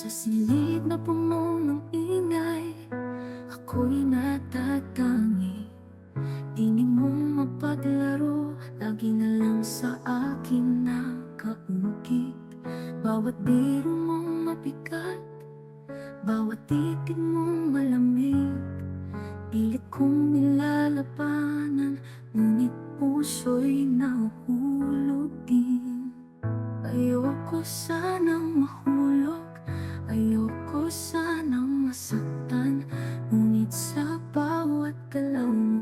Sa silid na puno ng ingay Ako'y natatangi Tinig mong mapaglaro Lagi na lang sa akin nakaukit Bawat biro mong mabigat Bawat titig mong malamig. Pilit kong nilalabanan Ngunit puso'y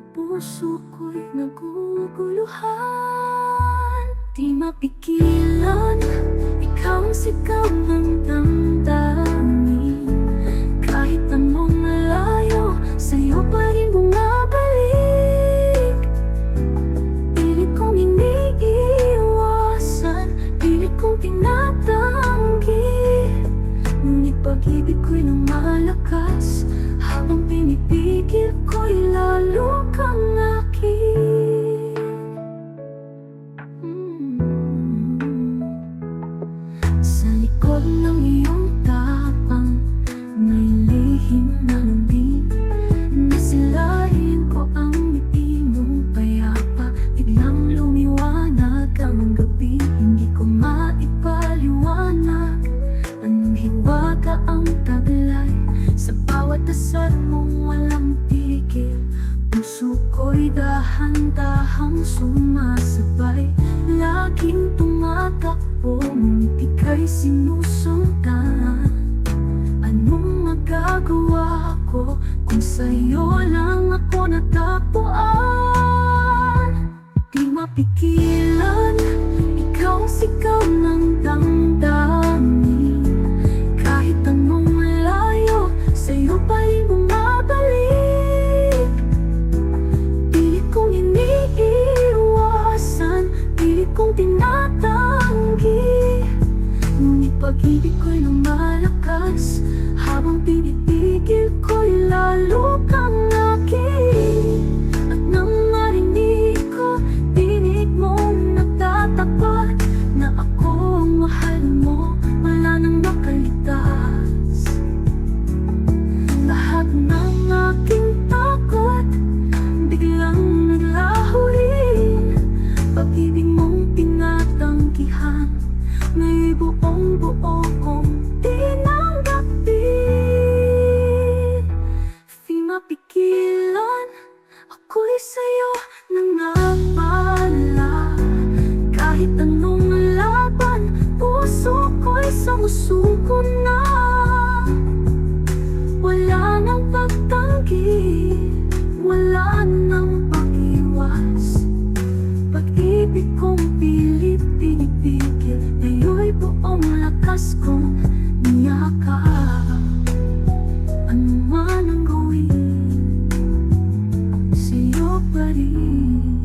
Puso ko'y naguguluhan. Di mapigilan Ikaw ang sigaw ng damdamin. Kahit anong malayo Sa'yo pa rin bumabalik. Pilit kong iniiwasan Pilit kong tinatanggi. Ngunit pag-ibig ko'y lumalakas Habang pinipigil ko'y lalo kang akin Mm. Sa likod ng iyong tapang May lihim na lambing dahan-dahang sumasabay Laging tumatakbo Ngunit ika'y sinusundan Anong magagawa ko Kung sa'yo lang ako natagpuan Di mapigilan Ikaw sigaw ng pag-ibig ko'y lumalakas. Habang pinipigil ko'y lalo kang akin At nang marinig ko Tinig mong nagtatapat Na ako ang mahal mo Wala nang nakalitas. Lahat ng aking takot Biglang naglaho rin Pag-ibig mong pinatanggihan May buong buo kong tinanggapin oras kung niya ka Ano man ang gawin Sa'yo pa rin.